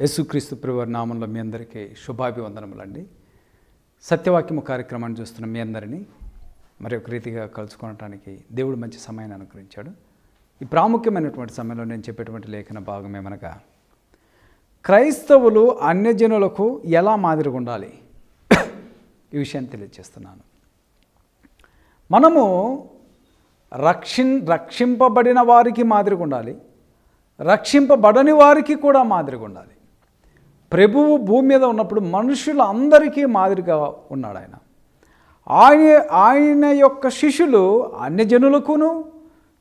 యేసుక్రీస్తు ప్రభువారి నామంలో మీ అందరికీ శుభాభివందనములండి. సత్యవాక్యము కార్యక్రమాన్ని చూస్తున్న మీ అందరినీ మరి ఒక రీతిగా కలుసుకోవడానికి దేవుడు మంచి సమయాన్ని అనుగ్రహించాడు. ఈ ప్రాముఖ్యమైనటువంటి సమయంలో నేను చెప్పేటువంటి లేఖన భాగం ఏమనగా క్రైస్తవులు అన్యజనులకు ఎలా మాదిరిగా ఉండాలి? ఈ విషయాన్ని తెలియజేస్తున్నాను. మనము రక్షిన్ రక్షింపబడిన వారికి మాదిరిగా ఉండాలి. రక్షింపబడని వారికి కూడా మాదిరిగా ఉండాలి. ప్రభువు భూమి మీద ఉన్నప్పుడు మనుషులందరికీ మాదిరిగా ఉన్నాడు ఆయన. ఆయన ఆయన యొక్క శిష్యులు అన్ని జనులకును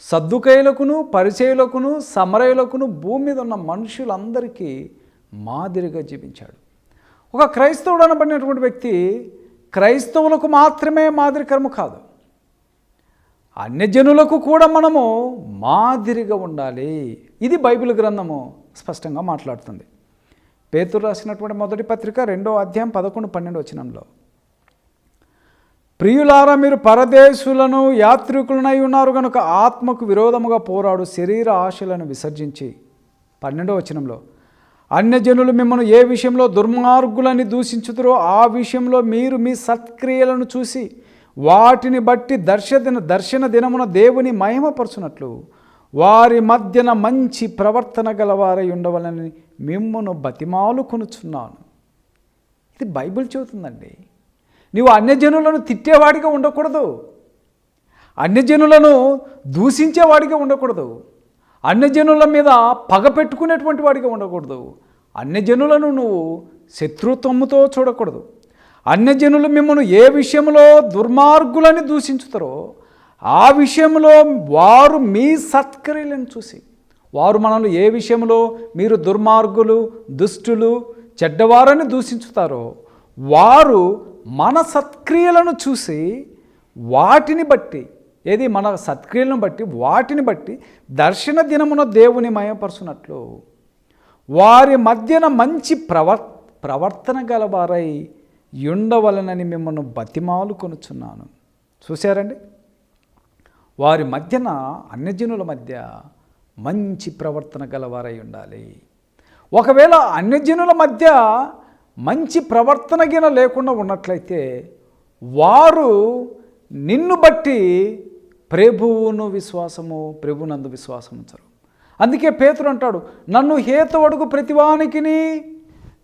సద్దుకైలకును పరిచయులకును సమరయులకును భూమి మీద ఉన్న మనుషులందరికీ మాదిరిగా జీవించాడు. ఒక క్రైస్తవుడు అనబడినటువంటి వ్యక్తి క్రైస్తవులకు మాత్రమే మాదిరికరము కాదు. అన్యజనులకు కూడా మనము మాదిరిగా ఉండాలి. ఇది బైబిల్ గ్రంథము స్పష్టంగా మాట్లాడుతుంది. పేతురు రాసినటువంటి మొదటి పత్రిక రెండో అధ్యాయం పదకొండు పన్నెండు వచనంలో. ప్రియులారా మీరు పరదేశులను యాత్రికులనై ఉన్నారు కనుక ఆత్మకు విరోధముగా పోరాడు శరీర ఆశలను విసర్జించి. పన్నెండో వచనంలో. అన్యజనులు మిమ్మల్ని ఏ విషయంలో దుర్మార్గులని దూషించుతురో ఆ విషయంలో మీరు మీ సత్క్రియలను చూసి వాటిని బట్టి దర్శదిన దర్శన దినమున దేవుని మహిమపరచునట్లు వారి మధ్యన మంచి ప్రవర్తన గలవారై ఉండవలని మిమ్మును బతిమాలుకొనుచున్నాను ఇది బైబిల్ చెబుతుందండి. నీవు అన్యజనులను తిట్టేవాడిగా ఉండకూడదు. అన్యజనులను దూషించేవాడిగా ఉండకూడదు. అన్యజనుల మీద పగ పెట్టుకునేటువంటి వాడిగా ఉండకూడదు. అన్యజనులను నువ్వు శత్రుత్వముతో చూడకూడదు. అన్యజనులు మిమ్మల్ని ఏ విషయంలో దుర్మార్గులని దూషించుతారో ఆ విషయంలో వారు మీ సత్క్రియలను చూసి వారు మనల్ని ఏ విషయంలో మీరు దుర్మార్గులు దుష్టులు చెడ్డవారని దూషించుతారో వారు మన సత్క్రియలను చూసి వాటిని బట్టి ఏది మన సత్క్రియలను బట్టి వాటిని బట్టి దర్శన దినమున దేవుని మయపరుచున్నట్లు వారి మధ్యన మంచి ప్రవర్ ప్రవర్తన గలవారై ఉండవలనని మిమ్మల్ని బతిమాలు కొనుచున్నాను. చూశారండి? వారి మధ్యన అన్యజనుల మధ్య మంచి ప్రవర్తన గలవారై ఉండాలి. ఒకవేళ అన్యజనుల మధ్య మంచి ప్రవర్తన గిన లేకుండా ఉన్నట్లయితే వారు నిన్ను బట్టి ప్రభువును విశ్వాసము ప్రభునందు విశ్వాసం ఉంచరు. అందుకే పేతురు అంటాడు నన్ను హేతు అడుగు ప్రతివానికిని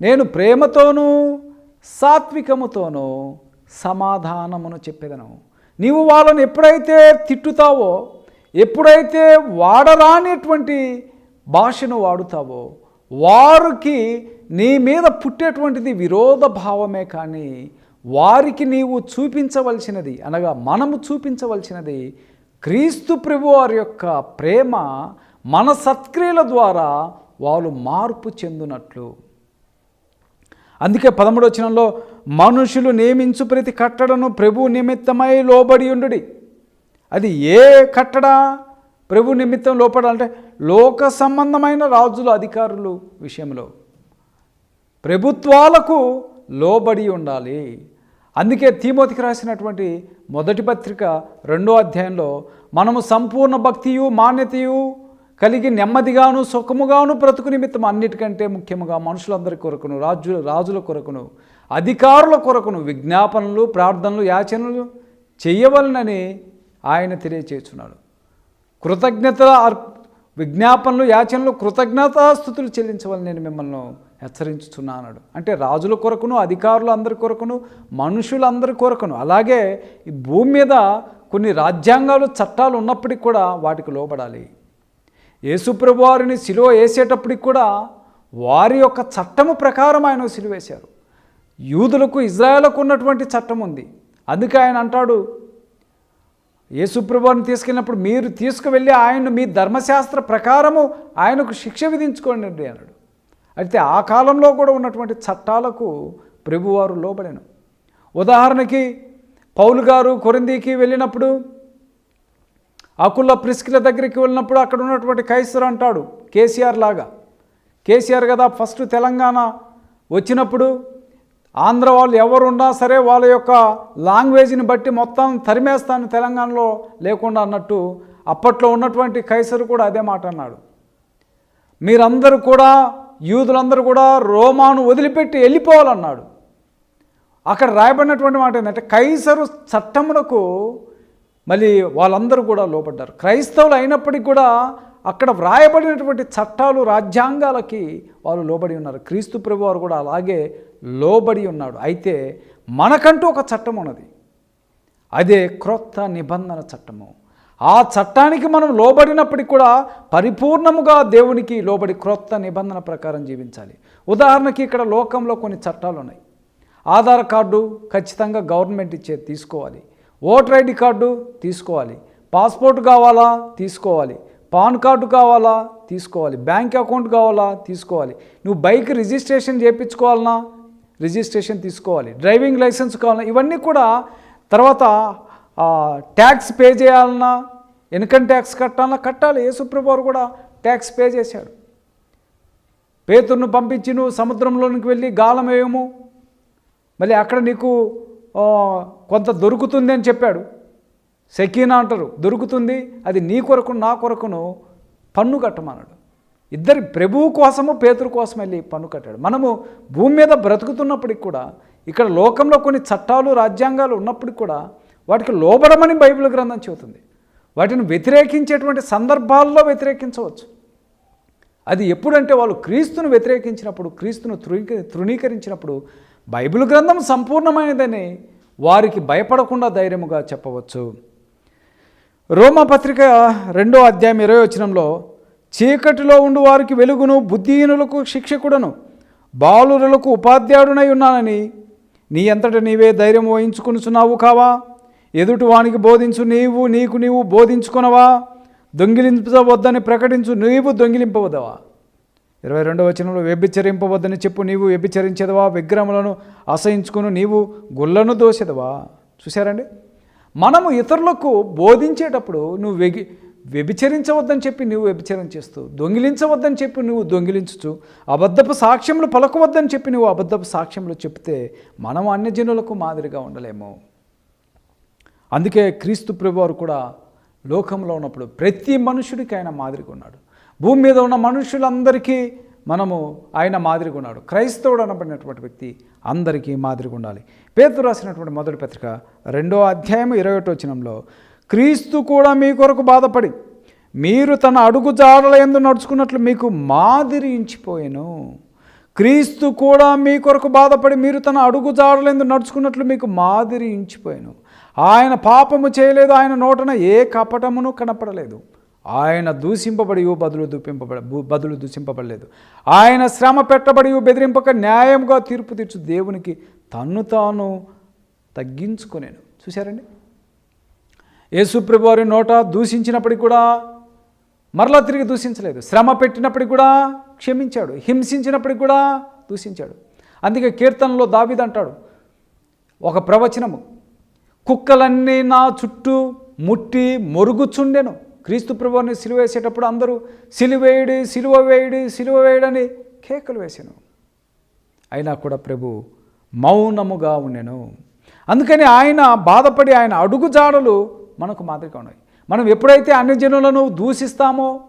నేను ప్రేమతోనూ సాత్వికముతోనూ సమాధానమును చెప్పేదను. నీవు వాళ్ళని ఎప్పుడైతే తిట్టుతావో ఎప్పుడైతే వాడరానిటువంటి భాషను వాడుతావో వారికి నీ మీద పుట్టేటువంటిది విరోధ భావమే కానీ వారికి నీవు చూపించవలసినది అనగా మనము చూపించవలసినది క్రీస్తు ప్రభు వారి యొక్క ప్రేమ మన సత్క్రియల ద్వారా వాళ్ళు మార్పు చెందునట్లు. అందుకే పదమూడవచనంలో మనుషులు నియమించు ప్రతి కట్టడను ప్రభు నిమిత్తమై లోబడి ఉండుడి. అది ఏ కట్టడ ప్రభు నిమిత్తం లోపడాలంటే లోక సంబంధమైన రాజులు అధికారులు విషయంలో ప్రభుత్వాలకు లోబడి ఉండాలి. అందుకే తీమోతికి రాసినటువంటి మొదటి పత్రిక రెండో అధ్యాయంలో మనము సంపూర్ణ భక్తియు మాన్యతయు కలిగి నెమ్మదిగాను సుఖముగాను బ్రతుకు నిమిత్తం అన్నిటికంటే ముఖ్యముగా మనుషులందరి కొరకును రాజు రాజుల కొరకును అధికారుల కొరకును విజ్ఞాపనలు ప్రార్థనలు యాచనలు చేయవలనని ఆయన తెలియచేస్తున్నాడు. కృతజ్ఞత విజ్ఞాపనలు యాచనలు కృతజ్ఞతాస్థుతులు చెల్లించవాలని నేను మిమ్మల్ని హెచ్చరించుతున్నాడు అంటే రాజుల కొరకును అధికారులు అందరి కొరకును మనుషులందరి కొరకును అలాగే ఈ భూమి మీద కొన్ని రాజ్యాంగాలు చట్టాలు ఉన్నప్పటికీ కూడా వాటికి లోబడాలి. యేసుప్రభు వారిని సిలువ వేసేటప్పటికి కూడా వారి యొక్క చట్టము ప్రకారం ఆయన సిలువ వేశారు. యూదులకు ఇజ్రాయేలకు ఉన్నటువంటి చట్టం ఉంది. అందుకే ఆయన అంటాడు యేసుప్రభుని తీసుకెళ్ళినప్పుడు మీరు తీసుకువెళ్ళి ఆయన్ను మీ ధర్మశాస్త్ర ప్రకారము ఆయనకు శిక్ష విధించుకోండి అన్నాడు. అయితే ఆ కాలంలో కూడా ఉన్నటువంటి చట్టాలకు ప్రభువారు లోబడెను. ఉదాహరణకి పౌలు గారు కొరిందీకి వెళ్ళినప్పుడు అకుల్ల ప్రిస్కిల దగ్గరికి వెళ్ళినప్పుడు అక్కడ ఉన్నటువంటి కైసర్ అంటాడు కేసీఆర్ లాగా. కేసీఆర్ కదా ఫస్ట్ తెలంగాణ వచ్చినప్పుడు ఆంధ్ర వాళ్ళు ఎవరున్నా సరే వాళ్ళ యొక్క లాంగ్వేజ్ని బట్టి మొత్తం తరిమేస్తాను తెలంగాణలో లేకుండా అన్నట్టు అప్పట్లో ఉన్నటువంటి కైసరు కూడా అదే మాట అన్నాడు. మీరందరూ కూడా యూదులందరూ కూడా రోమాను వదిలిపెట్టి వెళ్ళిపోవాలన్నాడు. అక్కడ రాయబడినటువంటి మాట ఏంటంటే కైసరు చట్టమునకు మళ్ళీ వాళ్ళందరూ కూడా లోపడ్డారు క్రైస్తవులు అయినప్పటికీ కూడా అక్కడ వ్రాయబడినటువంటి చట్టాలు రాజ్యాంగాలకి వాళ్ళు లోబడి ఉన్నారు. క్రీస్తు ప్రభు వారు కూడా అలాగే లోబడి ఉన్నాడు. అయితే మనకంటూ ఒక చట్టం ఉన్నది. అదే క్రొత్త నిబంధన చట్టము. ఆ చట్టానికి మనం లోబడినప్పటికి కూడా పరిపూర్ణముగా దేవునికి లోబడి క్రొత్త నిబంధన ప్రకారం జీవించాలి. ఉదాహరణకి ఇక్కడ లోకంలో కొన్ని చట్టాలు ఉన్నాయి. ఆధార్ కార్డు ఖచ్చితంగా గవర్నమెంట్ ఇచ్చే తీసుకోవాలి. ఓటర్ ఐడి కార్డు తీసుకోవాలి. పాస్పోర్ట్ కావాలా? తీసుకోవాలి. పాన్ కార్డు కావాలా? తీసుకోవాలి. బ్యాంక్ అకౌంట్ కావాలా? తీసుకోవాలి. నువ్వు బైక్ రిజిస్ట్రేషన్ చేయించుకోవాలన్నా రిజిస్ట్రేషన్ తీసుకోవాలి. డ్రైవింగ్ లైసెన్స్ కావాలన్నా ఇవన్నీ కూడా తర్వాత ట్యాక్స్ పే చేయాలన్నా ఇన్కమ్ ట్యాక్స్ కట్టాలన్నా కట్టాలి. యేసుప్రభు కూడా ట్యాక్స్ పే చేశాడు పేతుర్ను పంపించి నువ్వు సముద్రంలోనికి వెళ్ళి గాలం వేయము మళ్ళీ అక్కడ నీకు కొంత దొరుకుతుంది అని చెప్పాడు. సెకీనా అంటారు దొరుకుతుంది అది నీ కొరకు నా కొరకును పన్ను కట్టమన్నాడు. ఇద్దరి ప్రభువు కోసము పేతురు కోసం వెళ్ళి పన్ను కట్టాడు. మనము భూమి మీద బ్రతుకుతున్నప్పటికి కూడా ఇక్కడ లోకంలో కొన్ని చట్టాలు రాజ్యాంగాలు ఉన్నప్పటికి కూడా వాటికి లోబడమని బైబిల్ గ్రంథం చెబుతుంది. వాటిని వ్యతిరేకించేటువంటి సందర్భాల్లో వ్యతిరేకించవచ్చు. అది ఎప్పుడంటే వాళ్ళు క్రీస్తును వ్యతిరేకించినప్పుడు క్రీస్తును తృణీకరించినప్పుడు బైబిల్ గ్రంథం సంపూర్ణమైనదని వారికి భయపడకుండా ధైర్యముగా చెప్పవచ్చు. రోమపత్రిక రెండో అధ్యాయం ఇరవై వచనంలో చీకటిలో ఉండు వారికి వెలుగును బుద్ధిహీనులకు శిక్షకుడను బాలురులకు ఉపాధ్యాయుడునై ఉన్నానని నీ అంతట నీవే ధైర్యం వహించుకునిచున్నావు కావా? ఎదుటి వానికి బోధించు నీవు నీకు నీవు బోధించుకునవా? దొంగిలించవద్దని ప్రకటించు నీవు దొంగిలింపవద్దవా ఇరవై రెండవ వచనంలో వ్యభిచరింపవద్దని చెప్పు నీవు వ్యభిచరించదవా? విగ్రహములను అసహించుకుని నీవు గుళ్ళను దోసేదవా? చూశారండి? మనము ఇతరులకు బోధించేటప్పుడు నువ్వు వెగి వ్యభిచరించవద్దని చెప్పి నువ్వు వ్యభిచరం చేస్తూ దొంగిలించవద్దని చెప్పి నువ్వు దొంగిలించుచు అబద్ధపు సాక్ష్యములు పలకవద్దని చెప్పి నువ్వు అబద్ధపు సాక్ష్యములు చెప్తే మనం అన్యజనులకు మాదిరిగా ఉండలేము. అందుకే క్రీస్తు ప్రభువారు కూడా లోకంలో ఉన్నప్పుడు ప్రతి మనుషుడికి ఆయన మాదిరిగా ఉన్నాడు. భూమి మీద ఉన్న మనుషులందరికీ మనము ఆయన మాదిరిగా ఉన్నాడు. క్రైస్తవుడు అనబడినటువంటి వ్యక్తి అందరికీ మాదిరిగా ఉండాలి. పేతురు రాసినటువంటి మొదటి పత్రిక రెండో అధ్యాయం ఇరవై ఒకటో వచనంలో క్రీస్తు కూడా మీ కొరకు బాధపడి మీరు తన అడుగు జాడల ఎందు నడుచుకున్నట్లు మీకు మాదిరి ఇంచిపోయాను. క్రీస్తు కూడా మీ కొరకు బాధపడి మీరు తన అడుగు జాడలందు నడుచుకున్నట్లు మీకు మాదిరి ఇంచిపోయాను. ఆయన పాపము చేయలేదు ఆయన నోటన ఏ కపటమును కనపడలేదు. ఆయన దూషింపబడి బదులు దూపింపబడ బు- బదులు దూషింపబడలేదు. ఆయన శ్రమ పెట్టబడి బెదిరింపక న్యాయంగా తీర్పు తీర్చు దేవునికి తన్ను తాను తగ్గించుకునేను. చూశారండి? యేసుప్రభు వారి నోట దూషించినప్పటికి కూడా మరలా తిరిగి దూషించలేదు. శ్రమ పెట్టినప్పటికి కూడా క్షమించాడు. హింసించినప్పటికి కూడా దూషించాడు. అందుకే కీర్తనలో దావిదంటాడు ఒక ప్రవచనము కుక్కలన్నీ నా చుట్టూ ముట్టి మొరుగుచుండెను. క్రీస్తు ప్రభుని సిలువ వేసేటప్పుడు అందరూ సిలువేయుడి సిలువ వేయుడి సిలువ వేయడని కేకలు వేసాను. అయినా కూడా ప్రభు మౌనముగా ఉండెను. అందుకని ఆయన బాధపడి ఆయన అడుగుజాడలు మనకు మాదిరిగా ఉన్నాయి. మనం ఎప్పుడైతే అన్ని జనులను దూషిస్తామో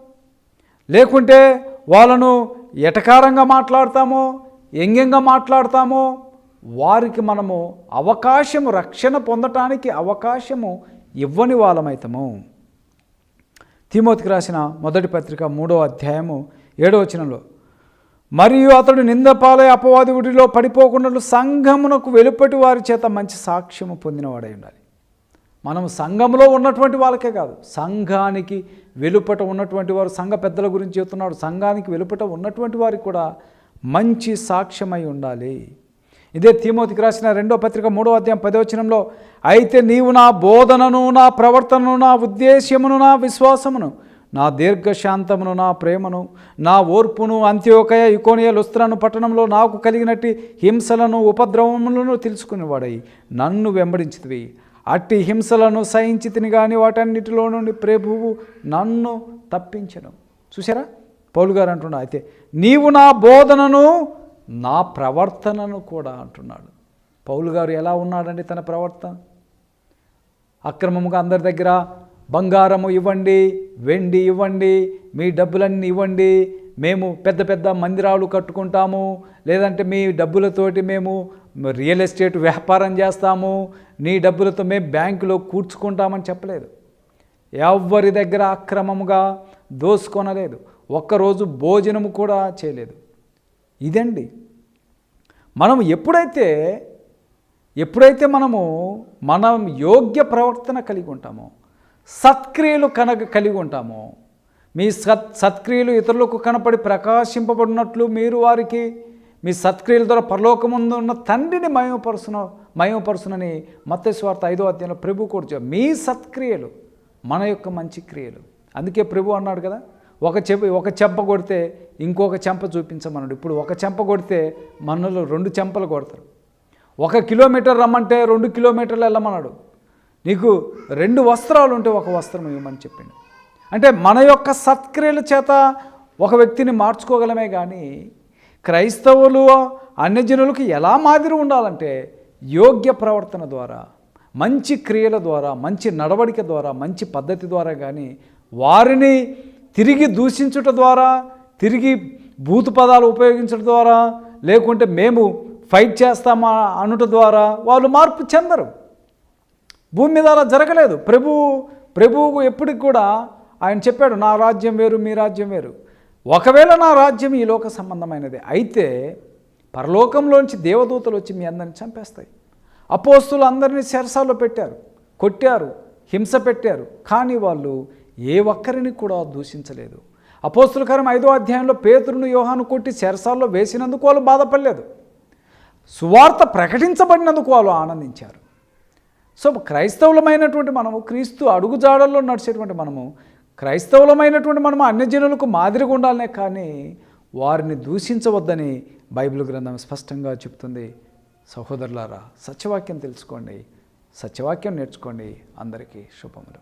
లేకుంటే వాళ్ళను ఎటకారంగా మాట్లాడతామో వ్యంగ్యంగా మాట్లాడతామో వారికి మనము అవకాశము రక్షణ పొందటానికి అవకాశము ఇవ్వని వాళ్ళమైతము. తిమోతికి రాసిన మొదటి పత్రిక మూడో అధ్యాయము ఏడో వచనంలో మరియు అతడు నిందపాలై అపవాది ఉడిలో పడిపోకుండా సంఘమునకు వెలుపటి వారి చేత మంచి సాక్ష్యము పొందినవాడై ఉండాలి. మనం సంఘంలో ఉన్నటువంటి వాళ్ళకే కాదు సంఘానికి వెలుపట ఉన్నటువంటి వారు సంఘ పెద్దల గురించి చెబుతున్నాడు సంఘానికి వెలుపట ఉన్నటువంటి వారికి కూడా మంచి సాక్ష్యమై ఉండాలి. ఇదే తీమోతికి రాసిన రెండో పత్రిక మూడో అధ్యాయం పదవచనంలో అయితే నీవు నా బోధనను నా ప్రవర్తనను నా ఉద్దేశ్యమును నా విశ్వాసమును నా దీర్ఘశాంతమును నా ప్రేమను నా ఓర్పును అంత్యోకయ ఇకోనియ లుస్త్రను పట్టణంలో నాకు కలిగినట్టి హింసలను ఉపద్రవములను తెలుసుకునేవాడై నన్ను వెంబడించితివి. అట్టి హింసలను సహించితిని కానీ వాటన్నిటిలో నుండి ప్రభువు నన్ను తప్పించను. చూసారా పౌలు గారు అంటున్నా అయితే నీవు నా బోధనను నా ప్రవర్తనను కూడా అంటున్నాడు. పౌలు గారు ఎలా ఉన్నాడండి తన ప్రవర్తన? అక్రమముగా అందరి దగ్గర బంగారము ఇవ్వండి వెండి ఇవ్వండి మీ డబ్బులన్నీ ఇవ్వండి మేము పెద్ద పెద్ద మందిరాలు కట్టుకుంటాము లేదంటే మీ డబ్బులతోటి మేము రియల్ ఎస్టేట్ వ్యాపారం చేస్తాము నీ డబ్బులతో మేము బ్యాంకులో కూర్చుకుంటామని చెప్పలేదు. ఎవరి దగ్గర అక్రమముగా దోసుకొనలేదు. ఒక్కరోజు భోజనము కూడా చేయలేదు. ఇదండి. మనం ఎప్పుడైతే ఎప్పుడైతే మనము మనం యోగ్య ప్రవర్తన కలిగి ఉంటామో సత్క్రియలు కనక కలిగి ఉంటామో మీ సత్ సత్క్రియలు ఇతరులకు కనపడి ప్రకాశింపబడినట్లు మీరు వారికి మీ సత్క్రియల ద్వారా పరలోకముందు ఉన్న తండ్రిని మయమపరుచున మయమపరుచునని మత్స్వార్త ఐదో అధ్యాయంలో ప్రభు కూడా మీ సత్క్రియలు మన యొక్క మంచి క్రియలు. అందుకే ప్రభు అన్నాడు కదా ఒక చెంప ఒక చెంప కొడితే ఇంకొక చెంప చూపించమన్నాడు. ఇప్పుడు ఒక చెంప కొడితే మనలో రెండు చెంపలు కొడతారు. ఒక కిలోమీటర్ రమ్మంటే రెండు కిలోమీటర్లు వెళ్ళమన్నాడు. నీకు రెండు వస్త్రాలు ఉంటే ఒక వస్త్రం ఇవ్వమని చెప్పిండు. అంటే మన యొక్క సత్క్రియల చేత ఒక వ్యక్తిని మార్చుకోగలమే కానీ క్రైస్తవులు అన్యజనులకు ఎలా మాదిరి ఉండాలంటే యోగ్య ప్రవర్తన ద్వారా మంచి క్రియల ద్వారా మంచి నడవడిక ద్వారా మంచి పద్ధతి ద్వారా కానీ వారిని తిరిగి దూషించుట ద్వారా తిరిగి భూత పదాలు ఉపయోగించడం ద్వారా లేకుంటే మేము ఫైట్ చేస్తామా అనుట ద్వారా వాళ్ళు మార్పు చెందరు. భూమి మీద అలా జరగలేదు. ప్రభు ప్రభువు ఎప్పటికి కూడా ఆయన చెప్పాడు నా రాజ్యం వేరు మీ రాజ్యం వేరు. ఒకవేళ నా రాజ్యం ఈ లోక సంబంధమైనది అయితే పరలోకంలోంచి దేవదూతలు వచ్చి మీ అందరిని చంపేస్తాయి. అపోస్తులు అందరినీ శరసాల్లో పెట్టారు కొట్టారు హింస పెట్టారు. కానీ వాళ్ళు ఏ ఒక్కరిని కూడా దూషించలేదు. అపోస్తులకరం ఐదో అధ్యాయంలో పేతురును యోహాను కొట్టి శరసాల్లో వేసినందుకు వాళ్ళు బాధపడలేదు. సువార్త ప్రకటించబడినందుకు వాళ్ళు ఆనందించారు. సో క్రైస్తవులమైనటువంటి మనము క్రీస్తు అడుగుజాడల్లో నడిచేటువంటి మనము క్రైస్తవులమైనటువంటి మనము అన్యజనులకు మాదిరిగా ఉండాలనే కానీ వారిని దూషించవద్దని బైబిల్ గ్రంథం స్పష్టంగా చెప్తుంది. సహోదరులారా సత్యవాక్యం తెలుసుకోండి. సత్యవాక్యం నేర్చుకోండి. అందరికీ శుభములు.